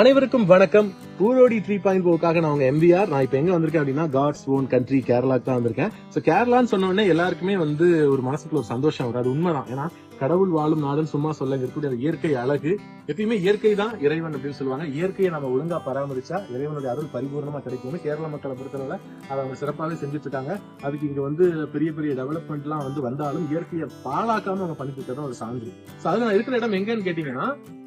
அனைவருக்கும் வணக்கம். ஊரோடி three point போக்காக நான் உங்க எம்பிஆர் நான் இப்ப எங்க வந்திருக்கேன் அப்படின்னா காட்ஸ் ஓன் கண்ட்ரி கேரளாக்கு தான் வந்திருக்கேன். சோ கேரளான்னு சொன்ன உடனே எல்லாருக்குமே வந்து ஒரு மனசுக்குள்ள ஒரு சந்தோஷம் வரும். அது உண்மைதான். ஏன்னா கடவுள் வாழும் நாடுன்னு சும்மா சொல்ல இருக்கக்கூடிய இயற்கை அழகு எப்பயுமே இயற்கை தான் இறைவன் அப்படின்னு சொல்லுவாங்க. இயற்கையை நம்ம ஒழுங்கா பராமரிச்சா இறைவனுடைய அருள் பரிபூர்ணமா கிடைக்கும்னு கேரள மக்களை பொறுத்தவரை அதை அவங்க சிறப்பாகவே செஞ்சுட்டாங்க அதுக்கு இங்க வந்து பெரிய பெரிய டெவலப்மெண்ட் எல்லாம் வந்து வந்தாலும் இயற்கையை பாழாக்காம அவங்க பண்ணிட்டு ஒரு சான்று. சோ அதுல நான் இருக்கிற இடம் எங்கன்னு கேட்டீங்கன்னா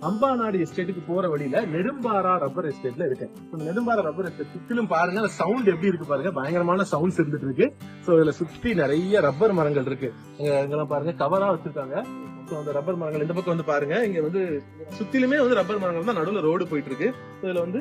அம்பாநாடு எஸ்டேட்டுக்கு போற வழியில நெடும்பாரா ரப்பர் எஸ்டேட்ல இருக்கேன். நெடும்பாரா ரப்பர் எஸ்டேட் சுத்திலும் பாருங்க சவுண்ட் எப்படி இருக்கு பாருங்க பயங்கரமான சவுண்ட்ஸ் இருந்துட்டு இருக்கு சோ இதுல சுத்தி நிறைய ரப்பர் மரங்கள் இருக்கு. இங்கெல்லாம் பாருங்க கவரா வச்சிருக்காங்க. சோ அந்த ரப்பர் மரங்கள் இந்த பக்கம் வந்து பாருங்க. இங்க வந்து சுத்திலுமே வந்து ரப்பர் மரங்கள் தான் நடுவுல ரோடு போயிட்டு இருக்கு இதுல வந்து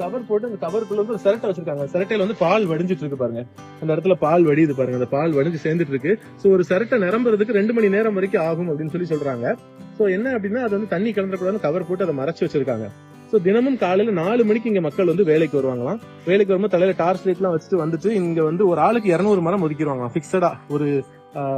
கவர் போட்டு அந்த கவருக்குள்ள வந்து ஒரு சிரட்டை வச்சிருக்காங்க. சிரட்டையில வந்து பால் வடிஞ்சிட்டு இருக்கு பாருங்க. அந்த இடத்துல பால் வடியுது பாருங்க. அந்த பால் வடிஞ்சு சேர்ந்துட்டு இருக்கு. சோ ஒரு சிரட்டை நிரம்புறதுக்கு ரெண்டு மணி நேரம் வரைக்கும் ஆகும் அப்படின்னு சொல்லி சொல்றாங்க. சோ என்ன அப்படின்னா அது வந்து தண்ணி கலந்துடக்கூடாதுன்னு கவர் போட்டு அதை மறைச்சு வச்சிருக்காங்க. சோ தினமும் காலையில நாலு மணிக்கு இங்க மக்கள் வந்து வேலைக்கு வருவாங்களாம். வேலைக்கு வரும்போது தலையில டார்ச் லைட் எல்லாம் வச்சுட்டு வந்துட்டு இங்க வந்து ஒரு ஆளுக்கு இருநூறு மரம் ஒதுக்கிடுவாங்களாம். பிக்சடா ஒரு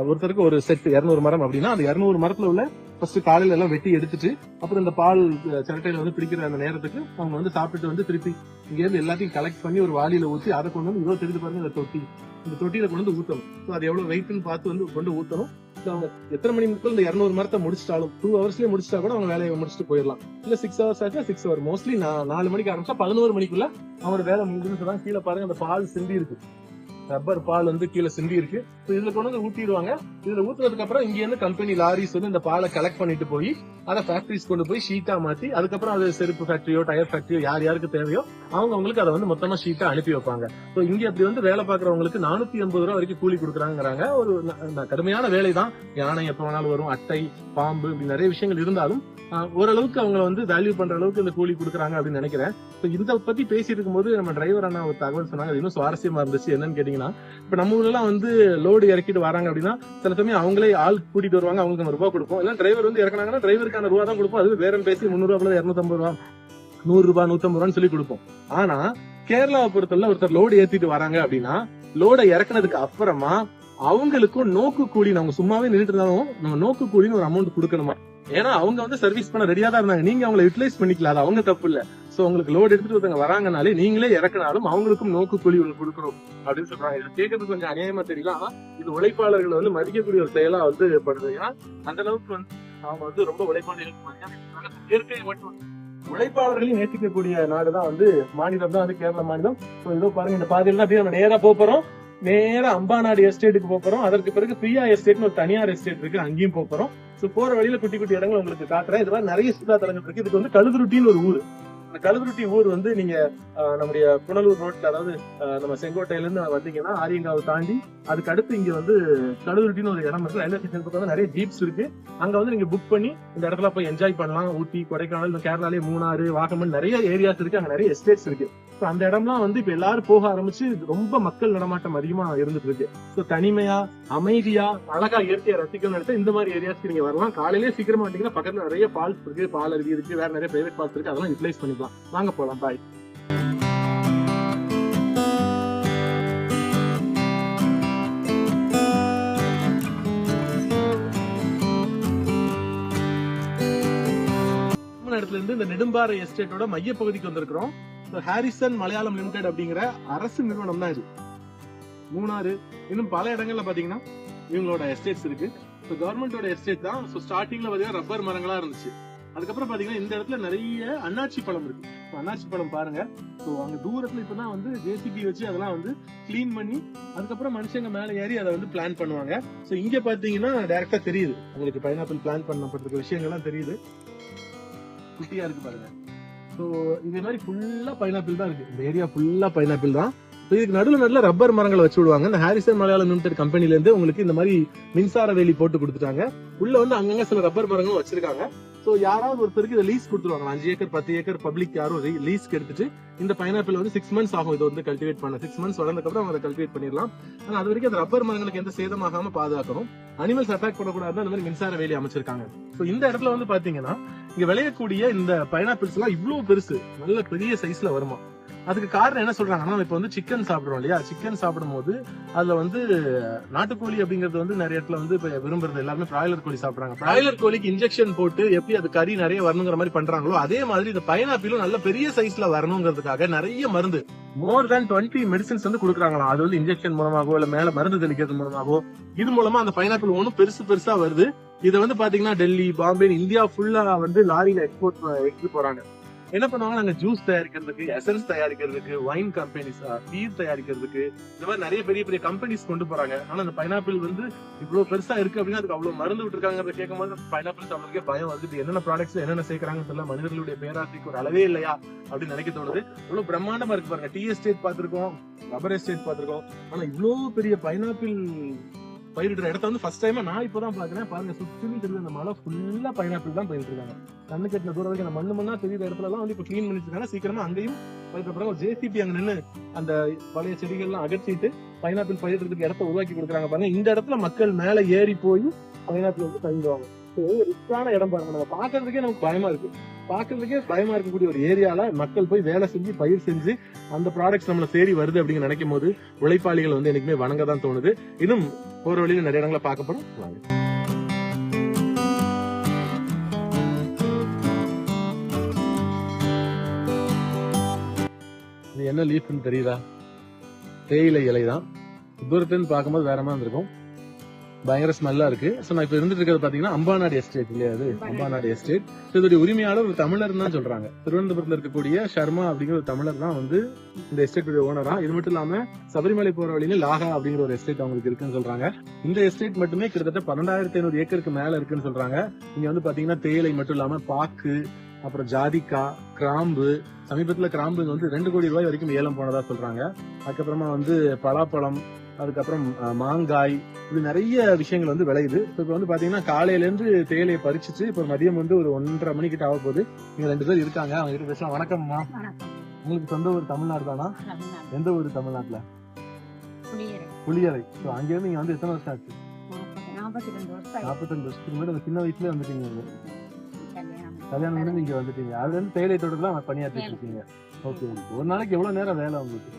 ஒருத்தருக்கு ஒரு செட் இருநூறு மரம் அப்படின்னா அந்த இருநூறு மரத்துல உள்ள ஃபர்ஸ்ட் காலையில எல்லாம் வெட்டி எடுத்துட்டு அப்புறம் இந்த பால் சிரட்டையில வந்து பிடிக்கிற அந்த நேரத்துக்கு அவங்க வந்து சாப்பிட்டுட்டு வந்து திருப்பி இங்க இருந்து எல்லாத்தையும் கலெக்ட் பண்ணி ஒரு வாளியில ஊத்தி அதை கொண்டு வந்து இவ்வளவு தெரிஞ்சு பாருங்க இந்த தொட்டி. இந்த தொட்டியில கொண்டு வந்து ஊத்தணும். ஸோ அது எவ்வளவு வெயிட்னு பார்த்து வந்து கொண்டு ஊத்தணும். அவங்க எத்தனை மணி நேரத்துல இந்த இருநூறு மரத்தை முடிச்சிட்டாலும் டூ ஹவர்ஸ்லயே முடிச்சிட்டா கூட அவங்க வேலையை முடிச்சுட்டு போயிடலாம். இல்ல சிக்ஸ் ஹவர்ஸ் ஆச்சுன்னா சிக்ஸ் ஹவர் மோஸ்ட்லி நாலு மணிக்கு ஆரம்பிச்சா பதினோரு மணிக்குள்ள அவங்க வேலை முடிஞ்சுன்னு சொன்னா கீழே பாருங்க அந்த பால் சிந்தி இருக்கு. ரப்பர் பால் வந்து கீழே சிந்தி இருக்கு. இதுல கொண்டு வந்து ஊத்திடுவாங்க. இதுல ஊத்துனதுக்கு அப்புறம் இங்க இருந்து கம்பெனி லாரிஸ் வந்து இந்த பாலை கலெக்ட் பண்ணிட்டு போய் அதை ஃபேக்டரிஸ் கொண்டு போய் ஷீட்டா மாத்தி அதுக்கப்புறம் அது செருப்பு ஃபேக்டரியோ டயர் ஃபேக்டரியோ யார் யாருக்கு தேவையோ அவங்க அவங்களுக்கு அதை வந்து மொத்தமா ஷீட்டா அனுப்பி வைப்பாங்க. ஸோ இங்க அப்படி வந்து வேலை பாக்குறவங்களுக்கு நானூத்தி எண்பது ரூபா வரைக்கும் கூலி கொடுக்குறாங்கிறாங்க. ஒரு கடுமையான வேலை தான். யானை எப்ப வேணாலும் வரும் அட்டை பாம்பு இப்படி நிறைய விஷயங்கள் இருந்தாலும் ஓரளவுக்கு அவங்கள வந்து வேல்யூ பண்ற அளவுக்கு இந்த கூலி கொடுக்குறாங்க அப்படின்னு நினைக்கிறேன். இதை பத்தி பேசிட்டு இருக்கும்போது நம்ம டிரைவர் அண்ணா ஒரு தகவல் சொன்னாங்க. அது இன்னும் சுவாரஸ்யமா இருந்துச்சு. என்னன்னு கேட்டீங்கன்னா இப்ப நம்ம ஊர்ல எல்லாம் வந்து லோடு இறக்கிட்டு வராங்க அப்படின்னா சில சமயம் அவங்களே ஆள் கூட்டிட்டு வருவாங்க அவங்களுக்கு நம்ம ரூபா கொடுப்போம். இல்ல டிரைவர் வந்து இறக்குனாங்கன்னா டிரைவருக்கான ரூபா தான் கொடுப்போம். அது வேற பேசி முன்னூறு ரூபா இருநூத்தம்பது ரூபா நூறு ரூபாய் நூத்தம்பது ரூபான்னு சொல்லி கொடுப்போம். ஆனா கேரளாவை பொறுத்தவரை ஒருத்தர் லோடு ஏத்திட்டு வராங்க அப்படின்னா லோடை இறக்குனதுக்கு அப்புறமா அவங்களுக்கும் நோக்கு கூலி நம்ம சும்மாவே நின்றுட்டு இருந்தாலும் நம்ம நோக்கு கூலின்னு ஒரு அமௌண்ட் கொடுக்கணுமா? ஏன்னா அவங்க வந்து சர்வீஸ் பண்ண ரெடியா தான் இருந்தாங்க. நீங்க அவங்களை யூட்டிலைஸ் பண்ணிக்கலாம் அது அவங்க தப்பு இல்ல. ஸோ உங்களுக்கு லோடு எடுத்துட்டு ஒருத்தவங்க வராங்கனாலே நீங்களே இறக்குனாலும் அவங்களுக்கும் நோக்கு கூலி ஒன்று கொடுக்குறோம் அப்படின்னு சொல்றாங்க. இது கேட்கறது கொஞ்சம் அநியாயமா தெரியல ஆனா இது உழைப்பாளர்களை வந்து மதிக்கக்கூடிய ஒரு செயலா வந்து படுது. ஏன்னா அந்த அளவுக்கு வந்து அவங்க வந்து ரொம்ப உழைப்பாளர்கள் இயற்கை மட்டும் உழைப்பாளர்களையும் நேசிக்கக்கூடிய நாடுதான் வந்து மாநிலம் தான் வந்து கேரள மாநிலம். ஸோ இதோ பாருங்க இந்த பாதையில தான் அப்படியே நம்ம நேரா போறோம். நேரா அம்பாநாடு எஸ்டேட்டுக்கு போறோம். அதற்கு பிறகு பிரியா எஸ்டேட்னு ஒரு தனியார் எஸ்டேட் இருக்கு அங்கேயும் போறோம். சோ போற வழியில குட்டி குட்டி இடங்கள் உங்களுக்கு காட்டுறேன். இது மாதிரி நிறைய சுற்றுலா தலங்கள் இருக்கு. இதுக்கு வந்து கழுதுருட்டின்னு ஒரு ஊர். அந்த கழுதுருட்டி ஊர் வந்து நீங்க நம்முடைய புனலூர் ரோட்ல அதாவது நம்ம செங்கோட்டையில இருந்து வந்தீங்கன்னா ஆரியங்காவை தாண்டி அதுக்கு அடுத்து இங்க வந்து கழுதுருட்டின்னு ஒரு இடம் இருக்கு. ரயில்வே ஸ்டேஷன் பக்கம் நிறைய ஜீப்ஸ் இருக்கு. அங்க வந்து நீங்க புக் பண்ணி இந்த இடத்துல போய் என்ஜாய் பண்ணலாம். ஊட்டி கொடைக்கானல் கேரளாலே மூணாறு வாகமன் நிறைய ஏரியாஸ் இருக்கு. அங்க நிறைய எஸ்டேட்ஸ் இருக்கு. ஸோ அந்த இடம்லாம் வந்து இப்ப எல்லாரும் போக ஆரம்பிச்சு ரொம்ப மக்கள் நடமாட்டம் அதிகமா இருந்துட்டு இருக்கு. ஸோ தனிமையா அமைதியா அழகா இயற்கையை ரசிக்கணும்னு நினைச்சா இந்த மாதிரி ஏரியாஸ்க்கு நீங்க வரலாம். காலையிலேயே சீக்கிரமா வந்தீங்கன்னா பக்கத்துல நிறைய ஃபால்ஸ் இருக்கு பால் அருவி இருக்கு வேற நிறைய பிரைவேட் ஃபால்ஸ் இருக்கு. அதெல்லாம் யூட்டிலைஸ் பண்ணிக்கலாம் வாங்க போலாம் பாய் இடத்துல இருந்து இந்த நெடும்பாறை எஸ்டேட்டோட மையப்பகுதிக்கு வந்திருக்கிறோம். ஹாரிசன் மலையாளம் லிமிடெட் அப்படிங்கிற அரசு நிறுவனம் தான் இது. மூணாறு இன்னும் பல இடங்கள்ல பாத்தீங்கன்னா இவங்களோட எஸ்டேட்ஸ் இருக்கு. ஸோ கவர்மெண்டோட எஸ்டேட் தான். ஸோ ஸ்டார்டிங்ல பாத்தீங்கன்னா ரப்பர் மரங்களா இருந்துச்சு. அதுக்கப்புறம் பாத்தீங்கன்னா இந்த இடத்துல நிறைய அன்னாச்சி பழம் இருக்கு. அண்ணாச்சி அன்னாச்சி பழம் பாருங்க. ஸோ அங்க தூரத்துல இப்பதான் வந்து ஜேசிபி வச்சு அதெல்லாம் வந்து கிளீன் பண்ணி அதுக்கப்புறம் மனுஷங்க மேல ஏறி அதை வந்து பிளான் பண்ணுவாங்க. ஸோ இங்க பாத்தீங்கன்னா டைரக்டா தெரியுது. உங்களுக்கு பைனாப்பிள் பிளான் பண்ணப்பட்டிருக்க விஷயங்கள்லாம் தெரியுது. குட்டியா இருக்கு பாருங்க. ஸோ இதே மாதிரி ஃபுல்லா பைனாப்பிள் தான் இருக்கு. இந்த ஏரியா ஃபுல்லா பைனாப்பிள் தான். இதுக்கு நடுவில் நல்ல ரப்பர் மரங்களை வச்சு விடுவாங்க. இந்த ஹாரிசன் மலையாளம் லிமிடெட் கம்பெனில இருந்து உங்களுக்கு இந்த மாதிரி மின்சார வேலி போட்டு கொடுத்துட்டாங்க. உள்ள வந்து அங்கங்க சில ரப்பர் மரங்களும் வச்சிருக்காங்க. ஸோ யாராவது ஒருத்தருக்கு இதை லீஸ் கொடுத்துருவாங்க அஞ்சு ஏக்கர் பத்து ஏக்கர் பப்ளிக் யாரும் லீஸ்க்கு எடுத்துட்டு இந்த பைனாப்பிள் வந்து சிக்ஸ் மந்த்ஸ் ஆகும். இதை வந்து கல்டிவேட் பண்ண. சிக்ஸ் மந்த்ஸ் வளர்ந்ததுக்கு அவங்க அதை கல்டிவேட் பண்ணிடலாம். ஆனா அது வரைக்கும் அந்த ரப்பர் மரங்களுக்கு எந்த சேதமாகாம பாதுகாக்கணும். அனிமல்ஸ் அட்டாக் பண்ணக்கூடாது அந்த மாதிரி மின்சார வேலி அமைச்சிருக்காங்க. ஸோ இந்த இடத்துல வந்து பாத்தீங்கன்னா இங்க விளையக்கூடிய இந்த பைனாப்பிள்ஸ் எல்லாம் இவ்வளவு பெருசு. நல்ல பெரிய சைஸ்ல வருமா? அதுக்கு காரணம் என்ன சொல்றாங்கன்னா இப்போ இப்ப வந்து சிக்கன் சாப்பிடுறோம் இல்லையா? சிக்கன் சாப்பிடும் போது அதுல வந்து நாட்டுக்கோழி அப்படிங்கிறது வந்து நிறைய இடத்துல வந்து இப்ப விரும்புறது எல்லாருமே பிராய்லர் கோழி சாப்பிடுறாங்க. பிராய்லர் கோழிக்கு இன்ஜெக்ஷன் போட்டு எப்படி அது கறி நிறைய வரணுங்கிற மாதிரி பண்றாங்களோ அதே மாதிரி இந்த பைனாப்பிளும் நல்ல பெரிய சைஸ்ல வரணுங்கிறதுக்காக நிறைய மருந்து மோர் தேன் டுவெண்ட்டி மெடிசன்ஸ் வந்து கொடுக்குறாங்களா அது வந்து இன்ஜெக்ஷன் மூலமாகவோ இல்ல மேல மருந்து தெளிக்கிறது மூலமாகவோ இது மூலமா அந்த பைனாப்பிள் ஒன்றும் பெருசு பெருசா வருது. இதை வந்து பாத்தீங்கன்னா டெல்லி பாம்பே இந்தியா ஃபுல்லா வந்து லாரியில எக்ஸ்போர்ட் எடுத்துட்டு போறாங்க. என்ன பண்ணுவாங்க நாங்க ஜூஸ் தயாரிக்கிறதுக்கு எசன்ஸ் தயாரிக்கிறதுக்கு வைன் கம்பெனிஸ் பீர் தயாரிக்கிறதுக்கு இந்த மாதிரி நிறைய பெரிய பெரிய கம்பெனிஸ் கொண்டு போறாங்க. ஆனா அந்த பைனாப்பிள் வந்து இவ்வளவு பெருசா இருக்கு அப்படின்னா அதுக்கு அவ்வளவு மருந்து விட்டுருக்காங்க கேட்கும் போது பைனாப்பிள் சாப்பிட்றதுக்கே பயம் வந்துட்டு என்னென்ன ப்ராடக்ட்ஸ் என்னென்ன சேர்க்கறாங்கன்னு தெரியல. மனிதர்களுடைய பேராசைக்கு ஒரு அளவே இல்லையா அப்படின்னு நினைக்க தோணுது. இவ்வளவு பிரம்மாண்டமா இருக்கு பாருங்க. டீ எஸ்டேட் பார்த்திருக்கோம் ரப்பர் எஸ்டேட் பார்த்திருக்கோம். ஆனா இவ்வளவு பெரிய பைனாப்பிள் பயிரிடுற இடத்த வந்து ஃபர்ஸ்ட் டைம் நான் இப்போதான் பாக்குறேன் பாருங்க சுற்றிலும் தெரியுது அந்த மலை ஃபுல்லா பைனாப்பிள் தான் பயிரிட்டு இருக்காங்க. கண்ணு கட்டின தூரம் வரைக்கும் அந்த மண்ணு மண்ணா தெரியுற இடத்துல எல்லாம் வந்து இப்ப க்ளீன் பண்ணிட்டு இருக்காங்க. சீக்கிரமா அங்கேயும் பயிரிட்ட ஒரு ஜேசிபி அங்க நின்னு அந்த பழைய செடிகள்லாம் அகற்றிட்டு பைனாப்பிள் பயிரிடுறதுக்கு இடத்த உருவாக்கி கொடுக்குறாங்க பாருங்க. இந்த இடத்துல மக்கள் மேல ஏறி போய் பைனாப்பிள் வந்து பயிரிடுவாங்க. ரிஸ்கான இடம் பாருங்க. நம்ம பாக்குறதுக்கே நமக்கு பயமா இருக்கு. பாக்குறதுக்கே பயமா இருக்கக்கூடிய ஒரு ஏரியால மக்கள் போய் வேலை செஞ்சு பயிர் செஞ்சு அந்த ப்ராடக்ட்ஸ் நம்மள தேடி வருது அப்படின்னு நினைக்கும் போது உழைப்பாளிகள் வந்து எனக்குமே வணங்க தான் தோணுது. இன்னும் போற வழியில நிறைய இடங்களை பார்க்கப்படும் வாங்க. இது என்ன லீஃப்னு தெரியுதா? தேயிலை இலை தான் தூரத்துலேருந்து பார்க்கும்போது வேற மாதிரி இருக்கும் பயங்கர ஸ்மெல்லா இருக்கு. சோ நான் இப்ப இருந்துட்டு இருக்கிறது பாத்தீங்கன்னா அம்பாநாடு எஸ்டேட் இல்லையா அது? அம்பாநாடு. எஸ்டேட் இதோட உரிமையாளர் ஒரு தமிழர் தான் சொல்றாங்க. திருவனந்தபுரத்துல இருக்கக்கூடிய சர்மா அப்படிங்கிற ஒரு தமிழர் தான் வந்து இந்த எஸ்டேட் ஓனரா இது மட்டும் இல்லாம சபரிமலை போற வழியில லாகா அப்படிங்கிற ஒரு எஸ்டேட் அவங்களுக்கு இருக்குன்னு சொல்றாங்க. இந்த எஸ்டேட் மட்டுமே கிட்டத்தட்ட பன்னெண்டாயிரத்தி ஐநூறு ஏக்கருக்கு மேல இருக்குன்னு சொல்றாங்க. இங்க வந்து பாத்தீங்கன்னா தேயிலை மட்டும் இல்லாம பாக்கு அப்புறம் ஜாதிக்காய் கிராம்பு. சமீபத்துல கிராம்பு வந்து ரெண்டு கோடி ரூபாய் வரைக்கும் ஏலம் போனதா சொல்றாங்க. அதுக்கப்புறமா வந்து பலாப்பழம் அதுக்கப்புறம் மாங்காய் இப்படி நிறைய விஷயங்கள் வந்து விளையுது. இப்போ இப்போ வந்து பாத்தீங்கன்னா காலையில இருந்து தேயிலையை பறிச்சுட்டு இப்போ மதியம் வந்து ஒரு ஒன்றரை மணிக்கிட்ட ஆக போகுது. இங்க ரெண்டு பேர் இருக்காங்க. அவங்க கிட்ட பேசலாம் வணக்கம்மா. வணக்கம். உங்களுக்கு சொந்த ஊர் தமிழ்நாடு தானா? எந்த ஊர் தமிழ்நாட்டுல? புளியரை. ஸோ அங்கிருந்து நீங்க வந்து எத்தனை வருஷம் ஆச்சு. நாற்பத்தஞ்சு வருஷத்துக்கு முன்னாடி சின்ன வயசுல வந்துட்டீங்க இங்க. கல்யாணம். பண்ணி நீங்க வந்துட்டீங்க. அதுல இருந்து தேயிலை தோட்டத்துல பணியாற்றிட்டு இருக்கீங்க ஓகே ஒரு நாளைக்கு எவ்வளவு நேரம் வேலை உங்களுக்கு?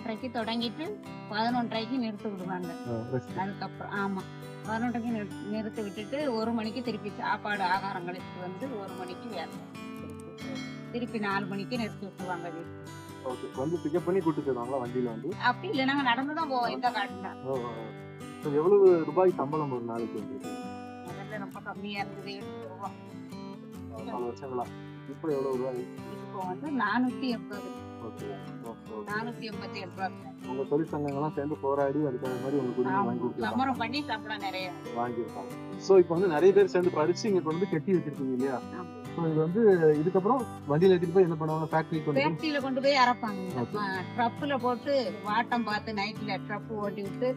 ஏழரைக்கு தொடங்கிட்டு பதினொன்றரைக்கு நிறுத்தி விடுவாங்க. அதுக்கப்புறம் ஆமா. பதினொன்றரைக்கு நிறு- நிறுத்தி விட்டுட்டு ஒரு மணிக்கு திருப்பி சாப்பாடு கழிச்சுட்டு வந்து ஒரு மணிக்கு வேலை. திருப்பி நாலு மணிக்கு நிறுத்தி விட்டுருவாங்க வந்து பிக்கப் பண்ணி கூட்டு போயிடுவாங்களா வண்டியில வந்து? அப்படி இல்லை நாங்க நடந்துதான் போவோம் இந்த காட்டுல. எவ்வளவு ரூபாய் சம்பளம் ஒரு நாளைக்கு முதல்ல ரொம்ப கம்மியா இருந்தது வருஷங்களா? இப்போ எவ்வளவு ரூபாய்? இப்போ வந்து நானூத்தி எண்பது. நானூத்தி எண்பத்தி எட்டு ரூபா உங்க தொழிற்சங்கங்கள்லாம் சேர்ந்து போராடி அதுக்கு மாதிரி உங்களுக்கு உரிமை வாங்கி சமரம் பண்ணி சம்பளம் நிறைய. வாங்கியிருக்காங்க ஸோ இப்போ வந்து நிறைய பேர் சேர்ந்து படிச்சு இங்க கொண்டு வந்து கட்டி வச்சிருக்கீங்க இல்லையா. ஸோ இது வந்து இதுக்கப்புறம் வண்டியில எடுத்துட்டு போய் என்ன பண்ணுவாங்க? ஃபேக்டரி கொண்டு ஃபேக்டரியில கொண்டு போய் அரைப்பாங்க. ட்ரப்புல போட்டு வாட்டம் பார்த்து நைட்ல ட்ரப் ஓட்டி விட்டு.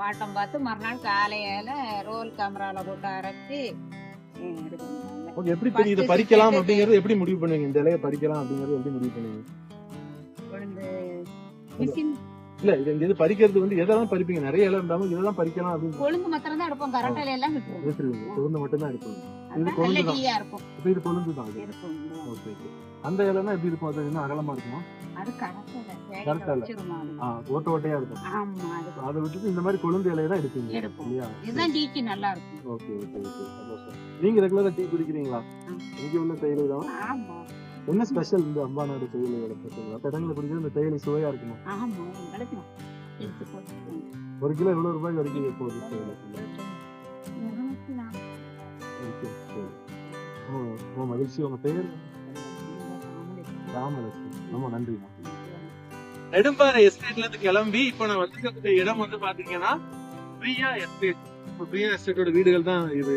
வாட்டம் பார்த்து மறுநாள் காலையில ரோல் கேமரால போட்டு அரைச்சு எப்படி இதை பறிக்கலாம் அப்படிங்கறது எப்படி முடிவு பண்ணுவீங்க? இந்த இலையை பறிக்கலாம் அப்படிங்கறது எப்படி முடிவு பண்ணுவீங்க? இல்ல இது இது பறிக்கிறது வந்து எதெல்லாம் பறிப்பீங்க? நிறைய இலை இருந்தாலும் இதெல்லாம் பறிக்கலாம் அப்படின்னு கொழுந்து மாத்திரம் தான் எடுப்போம். கரண்டையில எல்லாம் விட்டுருவோம். கொழுந்து மட்டும் தான் எடுப்பீங்க இது கொழுந்து தான். இப்போ இது கொழுந்து தான் ஓகே ஓகே. அந்த இலைனா எப்படி இருக்கும்? அது இன்னும் அகலமா இருக்குமா? அது இல்ல. ஓட்ட ஓட்டையா இருக்கும். ஆமா அது. விட்டுட்டு இந்த மாதிரி கொழுந்து இலையை தான் எடுப்பீங்க. எடுப்போம். இல்லையா? இதுதான் டீக்கு நல்லா இருக்கும். Okay okay okay. சந்தோஷம். நீங்க ரெகுலரா டீ குடிக்கிறீங்களா. இங்க உள்ள தேயிலை தான் ஆமா. என்ன ஸ்பெஷல் இந்த அம்பானாடு தேயிலையோட ஸ்பெஷல் மற்ற இடங்களை குடிக்கிறது இந்த தேயிலை சுவையா இருக்குமா? ஒரு கிலோ எவ்வளவு ரூபாய் வரைக்கும் போகுது? தேயிலை ஓ ரொம்ப மகிழ்ச்சி. உங்க பேர்? ராமலட்சுமி. ரொம்ப நன்றிமா நெடும்பாறை எஸ்டேட்ல இருந்து கிளம்பி இப்ப நான் வந்திருக்கக்கூடிய இடம் வந்து பாத்தீங்கன்னா பிரியா எஸ்டேட் இப்ப பிரியா எஸ்டேட்டோட வீடுகள் தான் இது.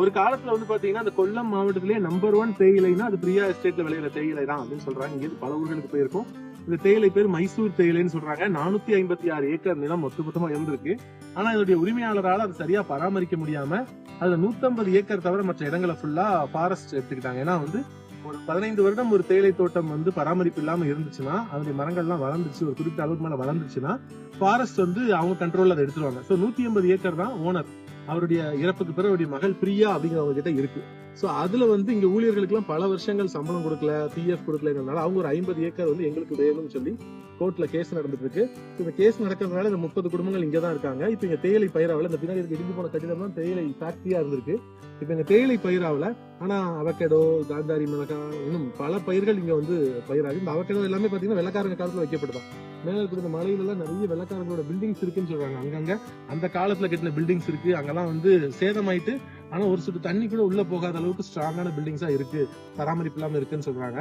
ஒரு காலத்துல வந்து பாத்தீங்கன்னா அந்த கொல்லம் மாவட்டத்திலேயே நம்பர் ஒன் தேயிலைனா அது பிரியா எஸ்டேட்ல விளையிற தேயிலை தான் அப்படின்னு சொல்றாங்க. இங்கே பல ஊர்களுக்கு போயிருக்கும். இந்த தேயிலை பேர் மைசூர் தேயிலைன்னு சொல்றாங்க. நானூத்தி ஐம்பத்தி ஆறு ஏக்கர் நிலம் மொத்த மொத்தமா இருந்திருக்கு. ஆனா இதனுடைய உரிமையாளரால அது சரியா பராமரிக்க முடியாம அதுல 150 ஏக்கர் தவிர மற்ற இடங்களை ஃபுல்லா ஃபாரஸ்ட் எடுத்துக்கிட்டாங்க. ஏன்னா வந்து ஒரு பதினைந்து வருடம் ஒரு தேயிலை தோட்டம் வந்து பராமரிப்பு இல்லாம இருந்துச்சுன்னா அதனுடைய மரங்கள்லாம் வளர்ந்துச்சு ஒரு குறிப்பிட்ட அளவுக்கு மேல வளர்ந்துச்சுன்னா ஃபாரஸ்ட் வந்து அவங்க கண்ட்ரோல்ல அதை எடுத்துருவாங்க. ஸோ நூத்தி எண்பது ஏக்கர் தான் ஓனர் அவருடைய இறப்புக்கு பிறகு அவருடைய மகள் பிரியா அப்படிங்கிறவங்க கிட்ட இருக்கு. சோ அதுல வந்து இங்க ஊழியர்களுக்கு எல்லாம் பல வருஷங்கள் சம்பளம் கொடுக்கல பிஎஃப் கொடுக்கலங்கிறதுனால அவங்க ஒரு ஐம்பது ஏக்கர் வந்து எங்களுக்கு வேணும்னு சொல்லி கோர்ட்ல கேஸ் நடந்துட்டு இருக்கு இந்த கேஸ் நடக்கிறதுனால இந்த முப்பது குடும்பங்கள் இங்க தான் இருக்காங்க. இப்ப இங்க தேயிலை பயிராவில் இந்த பின்னாடி இருக்க இடிஞ்சு போன கட்டிடம் தான் தேயிலை ஃபேக்டரியா இருந்திருக்கு. இப்ப இந்த தேயிலை பயிராவில் ஆனா அவகேடோ காந்தாரி மிளகா இன்னும் பல பயிர்கள் இங்க வந்து பயிராகும் இந்த அவகேடோ எல்லாமே பாத்தீங்கன்னா வெள்ளக்காரங்க காலத்துல வைக்கப்பட்டதான் மேல இருக்கிற இந்த மலையில எல்லாம் நிறைய வெள்ளக்காரங்களோட பில்டிங்ஸ் இருக்குன்னு சொல்றாங்க. அங்கங்க அந்த காலத்துல கட்டின பில்டிங்ஸ் இருக்கு. அங்கெல்லாம் வந்து சேதமாயிட்டு ஆனா ஒரு சுட்டு தண்ணி கூட உள்ள போகாத அளவுக்கு ஸ்ட்ராங்கான பில்டிங்ஸா இருக்கு. பராமரிப்பு இல்லாம இருக்குன்னு சொல்றாங்க.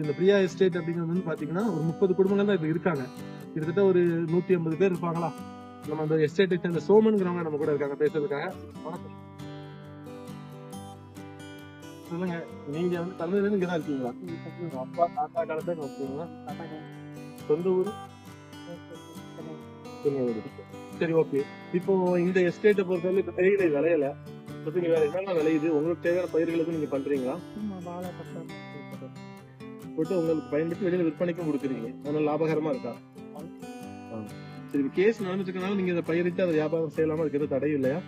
இந்த பிரியா எஸ்டேட் அப்படிங்கிறது வந்து பாத்தீங்கன்னா ஒரு முப்பது குடும்பங்கள் தான் இப்ப இருக்காங்க. கிட்டத்தட்ட ஒரு நூத்தி ஐம்பது பேர் இருப்பாங்களா? நம்ம அந்த எஸ்டேட் சேர்ந்த சோமன்கிறவங்க நம்ம கூட இருக்காங்க பேசுறதுக்காக. வணக்கம். சொல்லுங்க நீங்க வந்து தமிழ்ல இருந்து இங்கதான் இருக்கீங்களா? அப்பா தாத்தா காலத்துல இங்க சொந்த ஊர்? சரி ஓகே இப்போ இந்த எஸ்டேட்டை பொறுத்தவரை இப்ப தேயிலை விளையல. இப்ப நீங்க வேற என்னென்ன விளையுது? உங்களுக்கு தேவையான பயிர்களுக்கு நீங்க பண்றீங்களா? போட்டு உங்களுக்கு பயன்படுத்தி வெளியில விற்பனைக்கும் கொடுக்குறீங்க. அதனால லாபகரமா இருக்கா. சரி கேஸ் நடந்துட்டு நீங்க இதை பயிரிட்டு அதை வியாபாரம் செய்யலாமா? அதுக்கு எதுவும் தடை இல்லையா?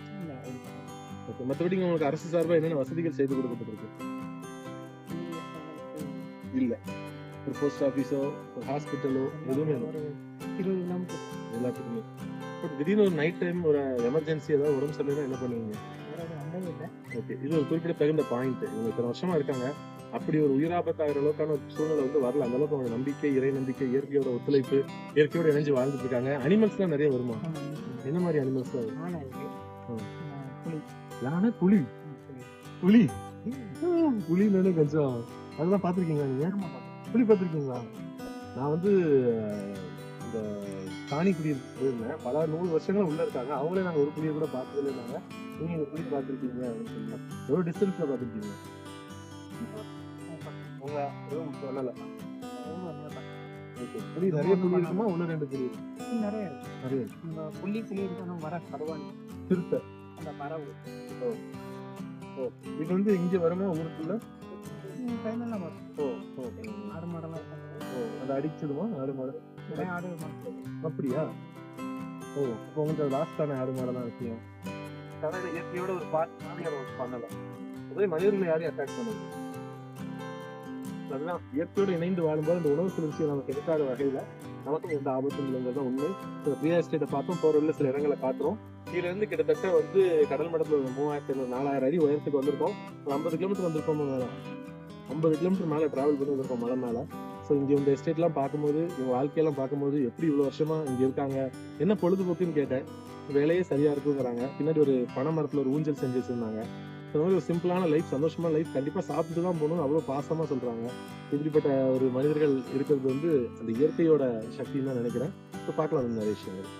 ஓகே மற்றபடி உங்களுக்கு அரசு சார்பா என்னென்ன வசதிகள் செய்து கொடுக்கப்பட்டிருக்கு? இல்ல. ஒரு போஸ்ட் ஆபீஸோ ஒரு ஹாஸ்பிட்டலோ எதுவுமே எல்லாத்துக்குமே. திடீர்னு ஒரு நைட் டைம் ஒரு எமர்ஜென்சி ஏதாவது உடம்பு சரியில்லைன்னா என்ன பண்ணுவீங்க? ஓகே இது ஒரு குறிப்பிட்ட தகுந்த பாயிண்ட் இவங்க இத்தனை வருஷமா இருக்காங்க. அப்படி ஒரு உயிராபத்தாகிற அளவுக்கான ஒரு சூழ்நிலை வந்து வரல. அந்த அளவுக்கு அவங்க நம்பிக்கை இறை நம்பிக்கை இயற்கையோட ஒத்துழைப்பு இயற்கையோட இணைஞ்சு வாழ்ந்துட்டு இருக்காங்க. அனிமல்ஸ் எல்லாம் நிறைய வருமா? என்ன மாதிரி அனிமல்ஸ் யானை புலி. புலி? புலி. கொஞ்சம். அதெல்லாம் பாத்திருக்கீங்களா நீங்க? புலி பாத்திருக்கீங்களா நான் வந்து இந்த காணிக்குடி போயிருந்தேன். பல நூறு வருஷங்களா உள்ள இருக்காங்க. அவங்களே நாங்க ஒரு புலியை கூட பார்த்ததுல இருந்தாங்க நீங்க இந்த புலி பாத்திருக்கீங்க அப்படின்னு சொன்னாங்க எவ்வளவு டிஸ்டன்ஸ்ல பாத்திருக்கீங்க உங்க எதுவும் சொல்லல. புலி நிறைய புலி இருக்குமா? ஒண்ணு ரெண்டு இருக்கு நிறைய இருக்கு. நிறைய இருக்கு. இந்த புள்ளி புள்ளி இருக்கணும் வர கருவாணி சிறுத்தை அந்த பறவை இது வந்து இங்க வருமா? ஊருக்குள்ள? வரும். ஓ ஓ. ஆடு மாடெல்லாம் ஓ அதை அடிச்சிடுமா? ஆடு மாடு? ஆடு மாடு. அப்படியா? ஓ இப்போ உங்களுக்கு லாஸ்டான ஆடு மாடு தான் இருக்கீங்க அதான் இயற்கையோட ஒரு பார்ட் மாதிரி அதை பண்ணலாம். அதே மனிதர்களை யாரையும் அட்டாக் பண்ணுது. அதுதான் இயற்கையோடு இணைந்து வாழும்போது அந்த உணவு சுழற்சியை நமக்கு எடுக்காத வகையில நமக்கும் எந்த ஆபத்தும் இல்லைங்கிறது தான் உண்மை. ரியல் எஸ்டேட்டை பார்த்தோம் போற சில இடங்களை காட்டுறோம். கீழ இருந்து கிட்டத்தட்ட வந்து கடல் மட்டத்துல ஒரு மூவாயிரத்தி ஐநூறு நாலாயிரம் அடி உயரத்துக்கு வந்திருக்கோம். ஒரு ஐம்பது கிலோமீட்டர் வந்திருக்கோம் ஐம்பது கிலோமீட்டர் மேல டிராவல் பண்ணி வந்திருக்கோம் மலை மேல. ஸோ இங்கே இந்த எஸ்டேட்லாம் பார்க்கும்போது இவங்க வாழ்க்கையெல்லாம் பார்க்கும்போது எப்படி இவ்வளோ வருஷமா இங்கே இருக்காங்க? என்ன பொழுதுபோக்குன்னு கேட்டேன். வேலையே சரியா இருக்குங்கிறாங்க. பின்னாடி ஒரு பனை மரத்தில் ஒரு ஊஞ்சல் செஞ்சு வச்சிருந்தாங்க. இந்த மாதிரி ஒரு சிம்பிளான லைஃப் சந்தோஷமான லைஃப் கண்டிப்பாக சாப்பிட்டு தான் போகணும் அவ்வளோ பாசமாக சொல்கிறாங்க இப்படிப்பட்ட ஒரு மனிதர்கள் இருக்கிறது வந்து அந்த இயற்கையோட சக்தின்னு தான் நினைக்கிறேன். இப்போ பார்க்கலாம் நிறைய விஷயங்கள்.